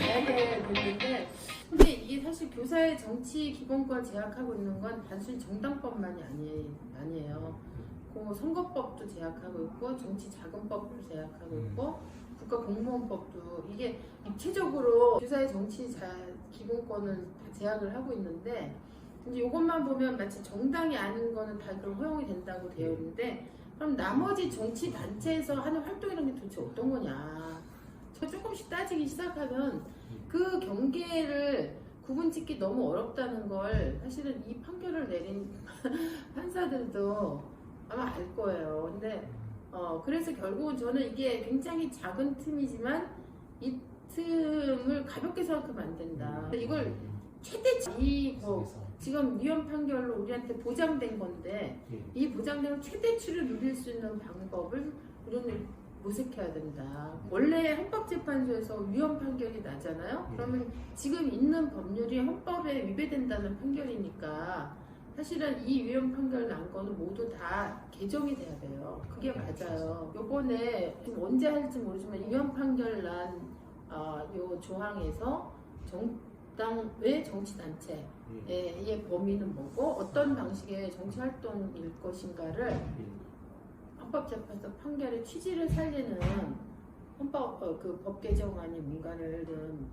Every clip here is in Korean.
이야기해야 되는데 근데 이게 사실 교사의 정치 기본권 제약하고 있는 건 단순히 정당법만이 아니, 아니에요. 그 선거법도 제약하고 있고 정치 자금법도 제약하고 있고 국가공무원법도 이게 입체적으로 교사의 정치 자, 기본권을 다 제약을 하고 있는데 이제 이것만 보면 마치 정당이 아닌 거는 다 그럼 허용이 된다고 되어 있는데 그럼 나머지 정치 단체에서 하는 활동이라는 게 도대체 어떤 거냐? 저 조금씩 따지기 시작하면 그 경계를 구분 짓기 너무 어렵다는 걸 사실은 이 판결을 내린 판사들도 아마 알 거예요. 근데 어 그래서 결국은 저는 이게 굉장히 작은 틈이지만 이 틈을 가볍게 생각하면 안 된다. 이걸 최대치 이뭐 지금 위헌 판결로 우리한테 보장된 건데 이 보장된 최대치를 누릴 수 있는 방법을 우리는 모색해야 된다. 원래 헌법재판소에서 위헌 판결이 나잖아요. 그러면 지금 있는 법률이 헌법에 위배된다는 판결이니까 사실은 이 위헌 판결 난 거는 모두 다 개정이 돼야 돼요. 그게 맞아요. 요번에 언제 할지 모르지만 위헌 판결 난 어, 요 조항에서 정 당외 정치단체 예, 의 범위는 뭐고 어떤 방식의 정치 활동일 것인가를 헌법재판소 판결의 취지를 살리는 헌법 어, 그법 개정안이 민간을 좀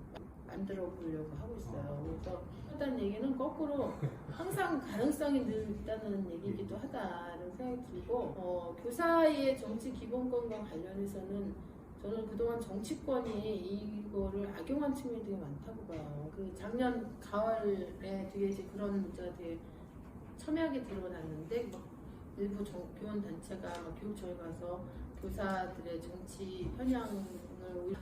만들어 보려고 하고 있어요. 그래서 일단 얘기는 거꾸로 항상 가능성이 늘 있다는 얘기이기도 하다는 생각이 들고 어, 교사의 정치 기본권과 관련해서는 저는 그동안 정치권이 이거를 악용한 측면이 되게 많다고 봐요. 그 작년 가을에 되게 이제 그런 문제가 되게 첨예하게 드러났는데 막 일부 정, 교원 단체가 막 교육청에 가서 교사들의 정치 편향을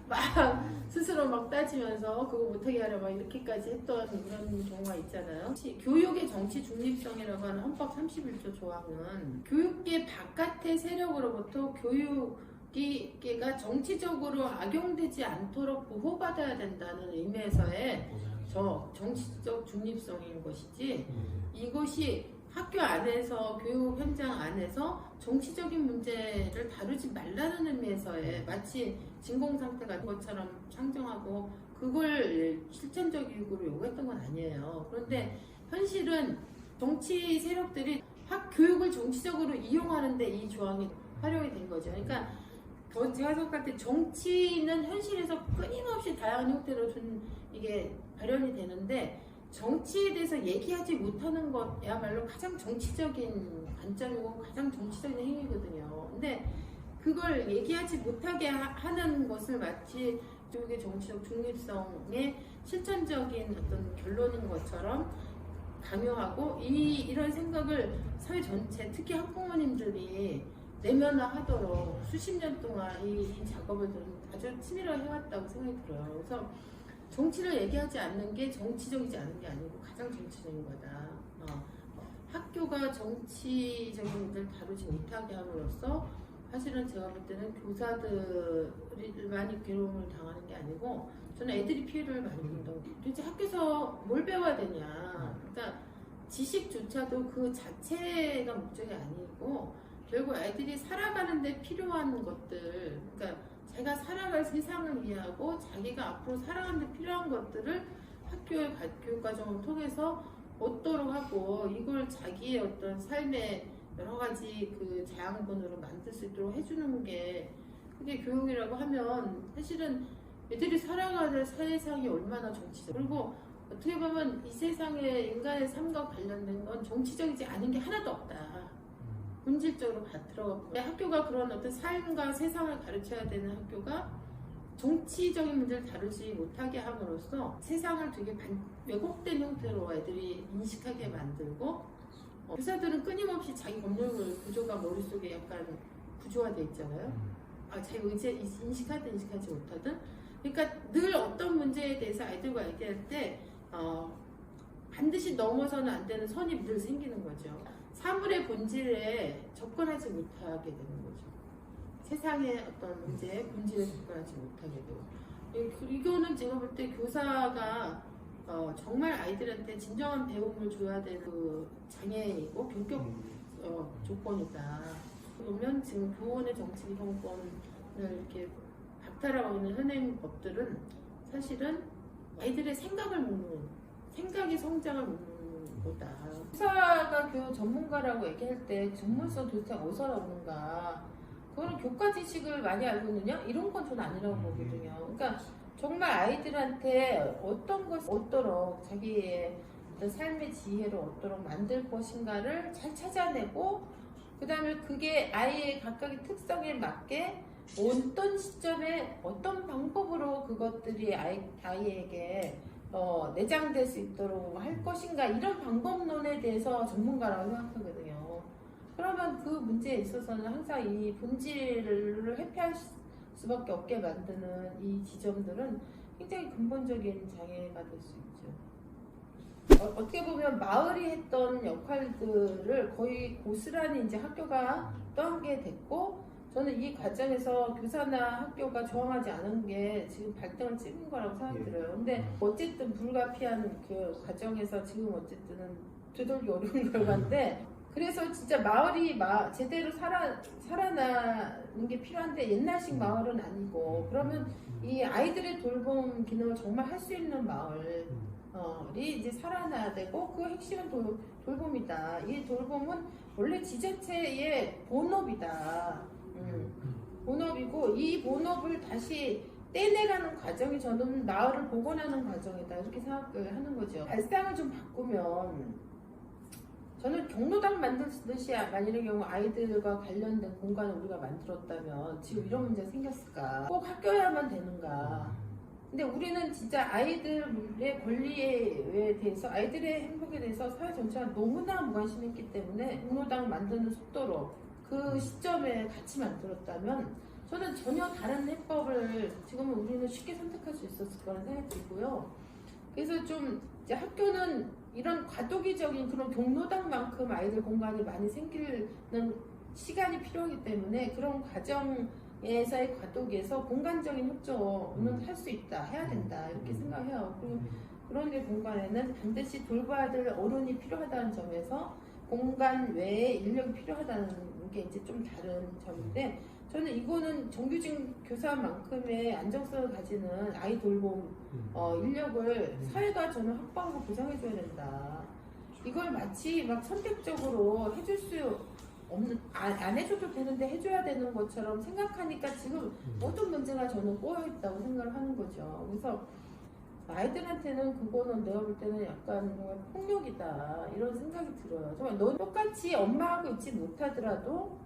막 스스로 막 따지면서 그거 못하게 하려 막 이렇게까지 했던 그런 경우가 있잖아요. 교육의 정치 중립성이라고 하는 헌법 31조 조항은 교육계 바깥의 세력으로부터 교육 계가 정치적으로 악용되지 않도록 보호받아야 된다는 의미에서의 저 정치적 중립성인 것이지 이것이 학교 안에서 교육 현장 안에서 정치적인 문제를 다루지 말라는 의미에서의 마치 진공 상태 같은 것처럼 상정하고 그걸 실천적 이유로 요구했던 건 아니에요. 그런데 현실은 정치 세력들이 학 교육을 정치적으로 이용하는데 이 조항이 활용이 된 거죠. 그러니까 생각할 때 정치는 현실에서 끊임없이 다양한 형태로 좀 이게 발현이 되는데 정치에 대해서 얘기하지 못하는 것야말로 가장 정치적인 관점이고 가장 정치적인 행위거든요. 근데 그걸 얘기하지 못하게 하- 하는 것을 마치 쪽의 정치적 중립성의 실천적인 어떤 결론인 것처럼 강요하고 이 이런 생각을 사회 전체 특히 학부모님들이 내면화하도록 수십 년 동안 이, 이 작업을 아주 치밀하게 해왔다고 생각이 들어요. 그래서 정치를 얘기하지 않는 게 정치적이지 않은 게 아니고 가장 정치적인 거다. 어, 학교가 정치적인 문제를 다루지 못하게 함으로써 사실은 제가 볼 때는 교사들이 많이 괴로움을 당하는 게 아니고 저는 애들이 피해를 많이 본다고. 도대체 학교에서 뭘 배워야 되냐. 그러니까 지식조차도 그 자체가 목적이 아니고 결국 아이들이 살아가는데 필요한 것들, 그러니까 제가 살아갈 세상을 위하고 자기가 앞으로 살아가는데 필요한 것들을 학교의 과- 교육 과정을 통해서 얻도록 하고 이걸 자기의 어떤 삶의 여러 가지 그 자양분으로 만들 수 있도록 해주는 게 그게 교육이라고 하면 사실은 애들이 살아가는 세상이 얼마나 정치적 그리고 어떻게 보면 이 세상에 인간의 삶과 관련된 건 정치적이지 않은 게 하나도 없다. 본질적으로 가- 들어가고 학교가 그런 어떤 삶과 세상을 가르쳐야 되는 학교가 정치적인 문제를 다루지 못하게 함으로써 세상을 되게 반- 왜곡된 형태로 애들이 인식하게 만들고 어, 교사들은 끊임없이 자기 법률 구조가 머릿속에 약간 구조화돼 있잖아요. 아, 자기 의제 인식하든 인식하지 못하든 그러니까 늘 어떤 문제에 대해서 아이들과 얘기할 때 어, 반드시 넘어서는 안 되는 선이 늘 생기는 거죠. 사물의 본질에 접근하지 못하게 되는 거죠. 세상의 어떤 문제의 본질에 접근하지 못하게 되고 이- 이거는 제가 볼 때 교사가 어, 정말 아이들한테 진정한 배움을 줘야 되는 그 장애이고 본격 어, 조건이다. 그러면 지금 교원의 정치 기본권을 이렇게 박탈하고 있는 현행 법들은 사실은 아이들의 생각을 묻는 생각의 성장을 묻는 거다. 교사가 교 전문가라고 얘기할 때 전문성 도대체 어디서 나오는가? 그거는 교과 지식을 많이 알고 있느냐? 이런 건 저는 아니라고 보거든요. 그러니까 정말 아이들한테 어떤 것을 얻도록 자기의 어떤 삶의 지혜를 얻도록 만들 것인가를 잘 찾아내고 그 다음에 그게 아이의 각각의 특성에 맞게 어떤 시점에 어떤 방법으로 그것들이 아이, 아이에게 어, 내장될 수 있도록 할 것인가 이런 방법론에 대해서 전문가라고 생각하거든요. 그러면 그 문제에 있어서는 항상 이 본질을 회피할 수밖에 없게 만드는 이 지점들은 굉장히 근본적인 장애가 될 수 있죠. 어, 어떻게 보면 마을이 했던 역할들을 거의 고스란히 이제 학교가 떠안게 됐고 저는 이 과정에서 교사나 학교가 저항하지 않은 게 지금 발등을 찍은 거라고 생각이 예. 들어요. 근데 어쨌든 불가피한 그 과정에서 지금 어쨌든 되돌기 어려운 결과인데 그래서 진짜 마을이 마, 제대로 살아, 살아나는 게 필요한데 옛날식 마을은 아니고 그러면 이 아이들의 돌봄 기능을 정말 할 수 있는 마을 이 이제 살아나야 되고 그 핵심은 돌, 돌봄이다. 이 돌봄은 원래 지자체의 본업이다. 음, 본업이고 이 본업을 다시 떼내가는 과정이 저는 마을을 복원하는 과정이다 이렇게 생각을 하는 거죠. 발상을 좀 바꾸면 저는 경로당 만들듯이 만일의 경우 아이들과 관련된 공간을 우리가 만들었다면 지금 이런 문제가 생겼을까? 꼭 학교야만 되는가? 근데 우리는 진짜 아이들의 권리에 대해서 아이들의 행복에 대해서 사회 전체가 너무나 무관심했기 때문에 공로당 만드는 속도로 그 시점에 같이 만들었다면 저는 전혀 다른 해법을 지금은 우리는 쉽게 선택할 수 있었을 거라는 생각이 들고요. 그래서 좀 이제 학교는 이런 과도기적인 그런 경로당만큼 아이들 공간이 많이 생기는 시간이 필요하기 때문에 그런 과정에서의 과도기에서 공간적인 협조는 할 수 있다, 해야 된다 이렇게 생각해요. 그리고 그런 게 공간에는 반드시 돌봐야 될 어른이 필요하다는 점에서 공간 외에 인력이 필요하다는 게 이제 좀 다른 점인데 저는 이거는 정규직 교사만큼의 안정성을 가지는 아이 돌봄 어, 인력을 사회가 저는 확보하고 보장해줘야 된다. 이걸 마치 막 선택적으로 해줄 수 없는 안, 안 해줘도 되는데 해줘야 되는 것처럼 생각하니까 지금 모든 문제가 저는 꼬여 있다고 생각을 하는 거죠. 그래서 아이들한테는 그거는 내가 볼 때는 약간 정말 폭력이다 이런 생각이 들어요. 정말 너 똑같이 엄마하고 있지 못하더라도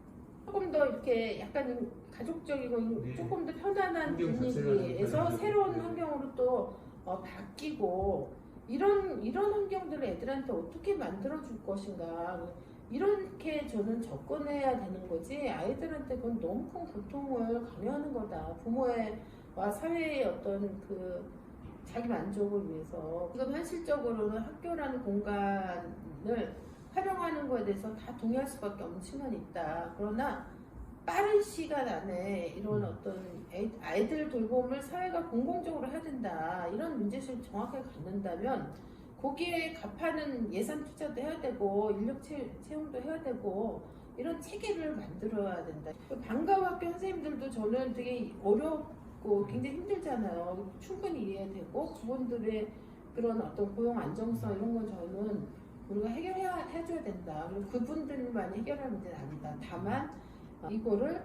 조금 더 이렇게 약간 가족적이고 네. 조금 더 편안한 분위기에서 좀 새로운 편해지고. 환경으로 또 어, 바뀌고 이런 이런 환경들을 애들한테 어떻게 만들어 줄 것인가 이렇게 저는 접근해야 되는 거지 아이들한테 그건 너무 큰 고통을 강요하는 거다 부모와 사회의 어떤 그 자기 만족을 위해서 지금 현실적으로는 학교라는 공간을 활용하는 거에 대해서 다 동의할 수밖에 없는 측면이 있다. 그러나 빠른 시간 안에 이런 어떤 애- 아이들 돌봄을 사회가 공공적으로 해야 된다. 이런 문제를 정확하게 갖는다면 거기에 갚하는 예산 투자도 해야 되고 인력 채- 채용도 해야 되고 이런 체계를 만들어야 된다. 그 방과후 학교 선생님들도 저는 되게 어렵 고 굉장히 힘들잖아요. 충분히 이해되고 그분들의 그런 어떤 고용 안정성 이런 건 저는 우리가 해결해야 해줘야 된다. 그리고 그분들만 해결할 문제는 아니다. 다만 어, 이거를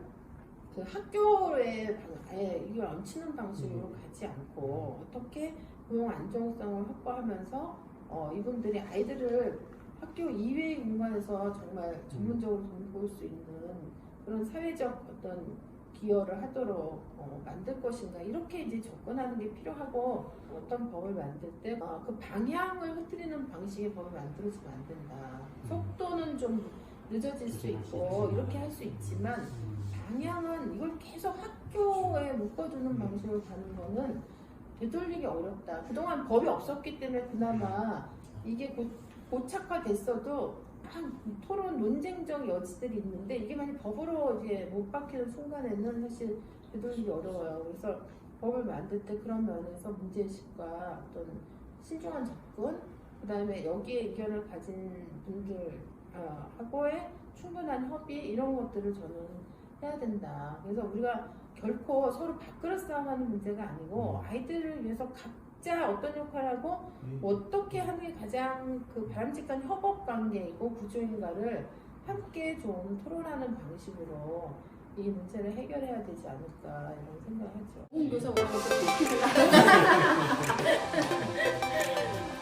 그 학교의 방에 이걸 얹히는 방식으로 가지 않고 어떻게 고용 안정성을 확보하면서 어, 이분들이 아이들을 학교 이외의 공간에서 정말 전문적으로 돌볼 수 있는 그런 사회적 어떤 기여를 하도록 어, 만들 것인가 이렇게 이제 접근하는 게 필요하고 어떤 법을 만들 때 그 방향을 흐트리는 방식의 법을 만들어지면 안 된다. 속도는 좀 늦어질 수 있고 이렇게 할 수 있지만 방향은 이걸 계속 학교에 묶어두는 방식으로 가는 거는 되돌리기 어렵다. 그동안 법이 없었기 때문에 그나마 이게 고, 고착화됐어도 한 토론 논쟁적 여지들이 있는데 이게 만약 법으로 이제 못 박히는 순간에는 사실 되돌리기 어려워요. 그래서 법을 만들 때 그런 면에서 문제의식과 어떤 신중한 접근, 그 다음에 여기에 의견을 가진 분들하고의 충분한 협의 이런 것들을 저는 해야 된다. 그래서 우리가 결코 서로 밥그릇 싸움하는 문제가 아니고 아이들을 위해서 각 각자 어떤 역할을 하고 음. 어떻게 하는 게 가장 그 바람직한 협업 관계이고 구조인가를 함께 좀 토론하는 방식으로 이 문제를 해결해야 되지 않을까 이런 생각을 하죠. 음,